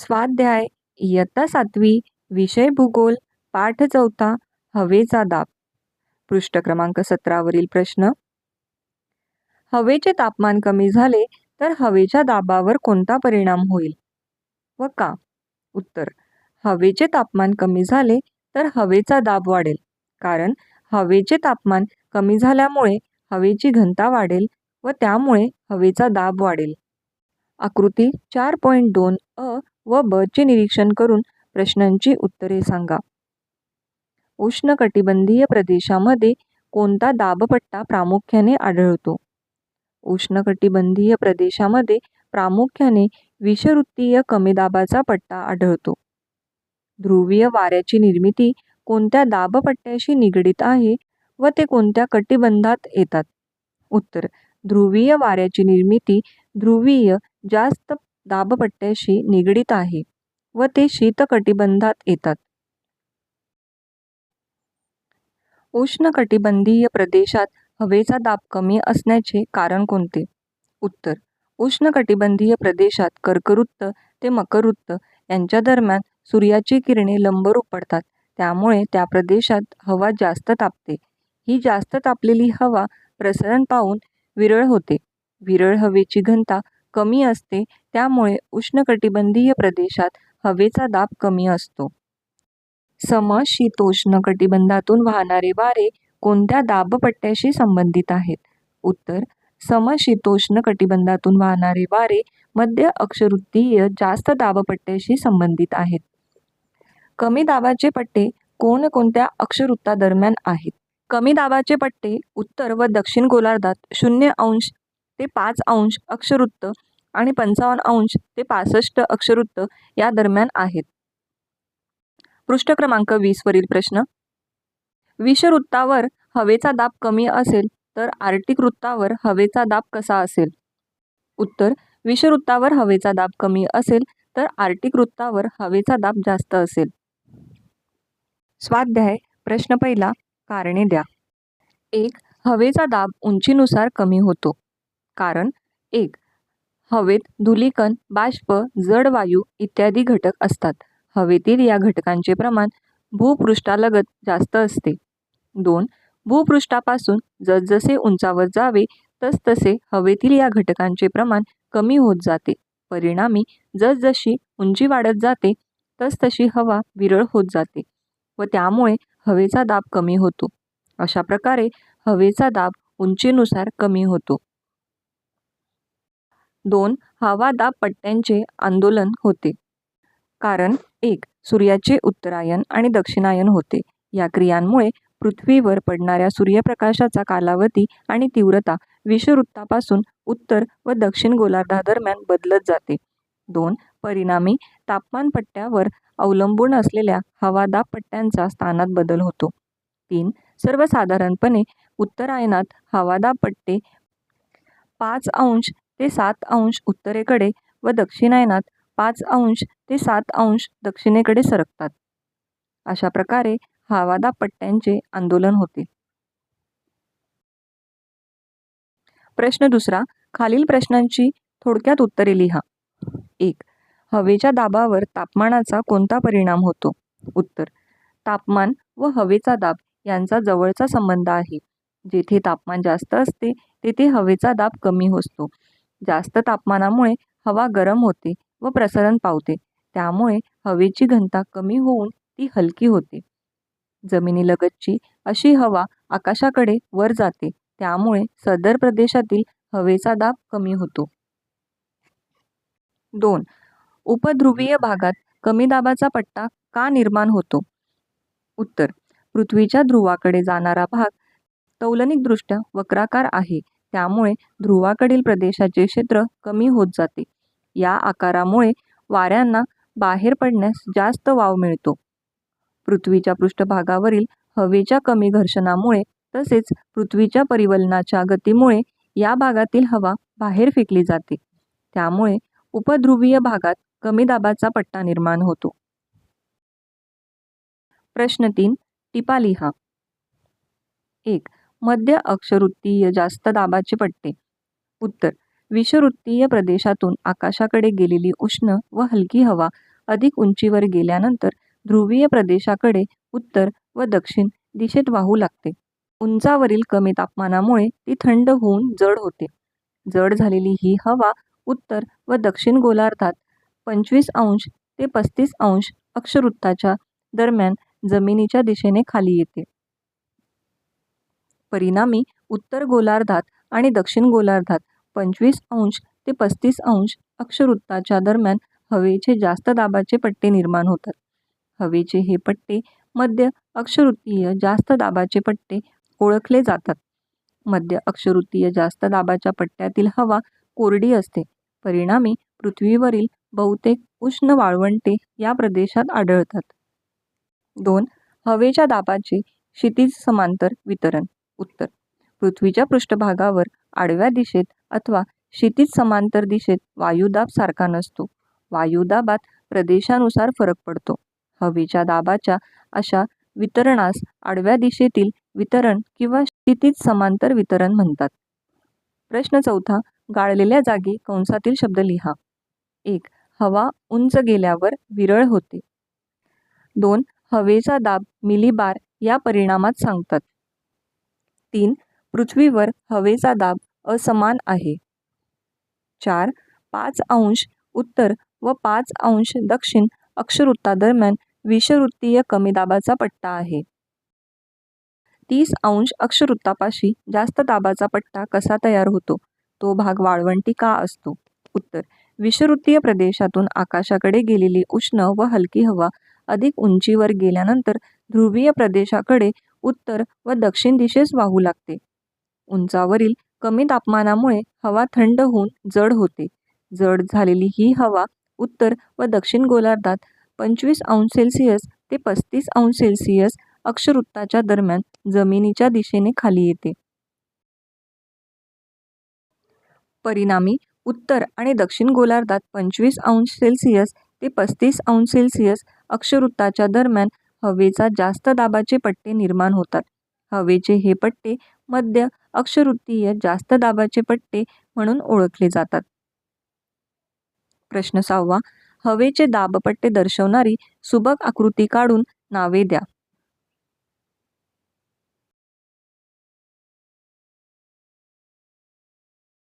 स्वाध्याय इयत्ता सातवी विषय भूगोल पाठ चौथा हवेचा दाब. पृष्ठ क्रमांक सतरावरील प्रश्न. हवेचे तापमान कमी झाले तर हवेच्या दाबावर कोणता परिणाम होईल? व का? उत्तर. हवेचे तापमान कमी झाले तर हवेचा दाब वाढेल. कारण हवेचे तापमान कमी झाल्यामुळे हवेची घनता वाढेल व त्यामुळे हवेचा दाब वाढेल. आकृती चार पॉईंट दोन अ व ब चे निरीक्षण करून प्रश्नांची उत्तरे सांगा. उष्णकटिबंधीय प्रदेशामध्ये कोणता दाबपट्टा प्रामुख्याने आढळतो? उष्णकटिबंधीय प्रदेशामध्ये प्रामुख्याने विषवृत्तीय कमी दाबाचा पट्टा आढळतो. ध्रुवीय वाऱ्याची निर्मिती कोणत्या दाबपट्ट्याशी निगडीत आहे व ते कोणत्या कटिबंधात येतात? उत्तर ध्रुवीय वाऱ्याची निर्मिती ध्रुवीय जास्त दाबपट्ट्याशी निगडीत आहे व ते शीतकटिबंधात येतात. उष्णकटिबंधीय प्रदेशात हवेचा दाब कमी असण्याचे कारण कोणते? उत्तर. उष्णकटिबंधीय प्रदेशात कर्कवृत्त ते मकरवृत्त यांच्या दरम्यान सूर्याची किरणे लंबरूप पडतात. त्यामुळे त्या प्रदेशात हवा जास्त तापते. ही जास्त तापलेली हवा प्रसरण पाहून विरळ होते. विरळ हवेची घनता कमी असते त्यामुळे उष्णकटिबंधीय प्रदेशात हवेचा दाब कमी असतो. समशीतोष्ण कटिबंधातून वाहणारे वारे कोणत्या दाबपट्ट्याशी संबंधित आहेत? उत्तर समशीतोष्ण कटिबंधातून वाहणारे वारे मध्य अक्षवृत्तीय जास्त दाबपट्ट्याशी संबंधित आहेत. कमी दाबाचे पट्टे कोणकोणत्या अक्षवृत्तादरम्यान आहेत? कमी दाबाचे पट्टे उत्तर व दक्षिण गोलार्धात शून्य अंश ते पाच अंश अक्षवृत्त आणि पंचावन्न अंश ते पासष्ट अक्षवृत्त या दरम्यान आहेत. पृष्ठ क्रमांक वीसवरील प्रश्न. विषवृत्तावर हवेचा दाब कमी असेल तर आर्टिक वृत्तावर हवेचा दाब कसा असेल? उत्तर विषवृत्तावर हवेचा दाब कमी असेल तर आर्टिक वृत्तावर हवेचा दाब जास्त असेल. स्वाध्याय प्रश्न पहिला कारणे द्या. एक हवेचा दाब उंचीनुसार कमी होतो. कारण एक हवेत धुलीकण बाष्प जड वायू इत्यादी घटक असतात. हवेतील या घटकांचे प्रमाण भूपृष्ठालगत जास्त असते. दोन भूपृष्ठापासून जसजसे उंचावर जावे तसतसे हवेतील या घटकांचे प्रमाण कमी होत जाते. परिणामी जसजशी उंची वाढत जाते तसतशी हवा विरळ होत जाते व त्यामुळे हवेचा दाब कमी होतो. अशा प्रकारे हवेचा दाब उंचीनुसार कमी होतो. दोन हवादाब पट्ट्यांचे आंदोलन होते. कारण एक सूर्याचे उत्तरायण आणि दक्षिणायन होते. या क्रियांमुळे पृथ्वीवर पडणाऱ्या सूर्यप्रकाशाचा कालावधी आणि तीव्रता विषवृत्तापासून उत्तर व दक्षिण गोलार्धादरम्यान बदलत जाते. दोन परिणामी तापमानपट्ट्यावर अवलंबून असलेल्या हवादाब पट्ट्यांचा स्थानात बदल होतो. तीन सर्वसाधारणपणे उत्तरायणात हवादाब पट्टे पाच अंश ते सात अंश उत्तरेकडे व दक्षिणायनात पाच अंश ते सात अंश दक्षिणेकडे सरकतात. अशा प्रकारे हवादाब पट्ट्यांचे आंदोलन होते. प्रश्न दुसरा खालील प्रश्नांची थोडक्यात उत्तरे लिहा. एक हवेच्या दाबावर तापमानाचा कोणता परिणाम होतो? उत्तर तापमान व हवेचा दाब यांचा जवळचा संबंध आहे. जेथे तापमान जास्त असते तेथे हवेचा दाब कमी असतो जास्त तापमानामुळे हवा गरम होते व प्रसरण पावते. त्यामुळे हवेची घनता कमी होऊन ती हलकी होते. जमिनीलगतची अशी हवा आकाशाकडे वर जाते. त्यामुळे सदर प्रदेशातील हवेचा दाब कमी होतो. दोन. उपध्रुवीय भागात कमी दाबाचा पट्टा का निर्माण होतो? उत्तर. पृथ्वीच्या ध्रुवाकडे जाणारा भाग तौलनिकदृष्ट्या वक्राकार आहे. त्यामुळे ध्रुवाकडील प्रदेशाचे क्षेत्र कमी होत जाते. या आकारामुळे वाऱ्यांना बाहेर पडण्यास जास्त वाव मिळतो. पृथ्वीच्या पृष्ठभागावरील हवेच्या कमी घर्षणामुळे तसेच पृथ्वीच्या परिवलनाच्या गतीमुळे या भागातील हवा बाहेर फेकली जाते. त्यामुळे उपध्रुवीय भागात कमी दाबाचा पट्टा निर्माण होतो. प्रश्न तीन. टिपा लिहा एक. मध्य अक्षवृत्तीय जास्त दाबाचे पट्टे उत्तर विषवृत्तीय प्रदेशातून आकाशाकडे गेलेली उष्ण व हलकी हवा अधिक उंचीवर गेल्यानंतर ध्रुवीय प्रदेशाकडे उत्तर व दक्षिण दिशेत वाहू लागते. उंचावरील कमी तापमानामुळे ती थंड होऊन जड होते. जड झालेली ही हवा उत्तर व दक्षिण गोलार्धात पंचवीस अंश ते पस्तीस अंश अक्षवृत्ताच्या दरम्यान जमिनीच्या दिशेने खाली येते. परिणामी उत्तर गोलार्धात आणि दक्षिण गोलार्धात पंचवीस अंश ते पस्तीस अंश अक्षवृत्ताच्या दरम्यान हवेचे जास्त दाबाचे पट्टे निर्माण होतात. हवेचे हे पट्टे मध्य अक्षवृत्तीय जास्त दाबाचे पट्टे ओळखले जातात. मध्य अक्षवृत्तीय जास्त दाबाच्या पट्ट्यातील हवा कोरडी असते. परिणामी पृथ्वीवरील बहुतेक उष्ण वाळवंटे या प्रदेशात आढळतात. दोन. हवेच्या दाबाचे क्षितिज समांतर वितरण उत्तर: पृथ्वीच्या पृष्ठभागावर आडव्या दिशेत अथवा क्षितिज समांतर दिशेत वायुदाब सारखा नसतो. वायुदाबात प्रदेशानुसार फरक पडतो. हवेच्या दाबाच्या अशा वितरणास आडव्या दिशेतील वितरण किंवा क्षितिज समांतर वितरण म्हणतात. प्रश्न चौथा गाळलेल्या जागी कंसातील शब्द लिहा. एक. हवा उंच गेल्यावर विरळ होते. दोन. हवेचा दाब मिलीबार या परिणामात सांगतात. तीन. पृथ्वीवर हवेचा दाब असमान आहे. चार. पाच अंश उत्तर व पाच अंश दक्षिण अक्षवृत्तादरम्यान विषवृत्तीय कमी दाबाचा पट्टा आहे. तीस अंश अक्षवृत्तापाशी जास्त दाबाचा पट्टा कसा तयार होतो? तो भाग वाळवंटी का असतो? उत्तर: विषवृत्तीय प्रदेशातून आकाशाकडे गेलेली उष्ण व हलकी हवा अधिक उंचीवर गेल्यानंतर ध्रुवीय प्रदेशाकडे उत्तर व दक्षिण दिशेस वाहू लागते. उंचावरील कमी तापमानामुळे हवा थंड होऊन जड होते. जड झालेली ही हवा उत्तर व दक्षिण गोलार्धात पंचवीस अंश सेल्सिअस ते पस्तीस अंश सेल्सिअस अक्षवृत्ताच्या दरम्यान जमिनीच्या दिशेने खाली येते. परिणामी उत्तर आणि दक्षिण गोलार्धात पंचवीस अंश सेल्सिअस ते पस्तीस अंश सेल्सिअस अक्षवृत्ताच्या दरम्यान हवेचा जास्त दाबाचे पट्टे निर्माण होतात. हवेचे हे पट्टे मध्य अक्षवृत्तीय जास्त दाबाचे पट्टे म्हणून ओळखले जातात. प्रश्न सहावा हवेचे दाबपट्टे दर्शवणारी सुबक आकृती काढून नावे द्या.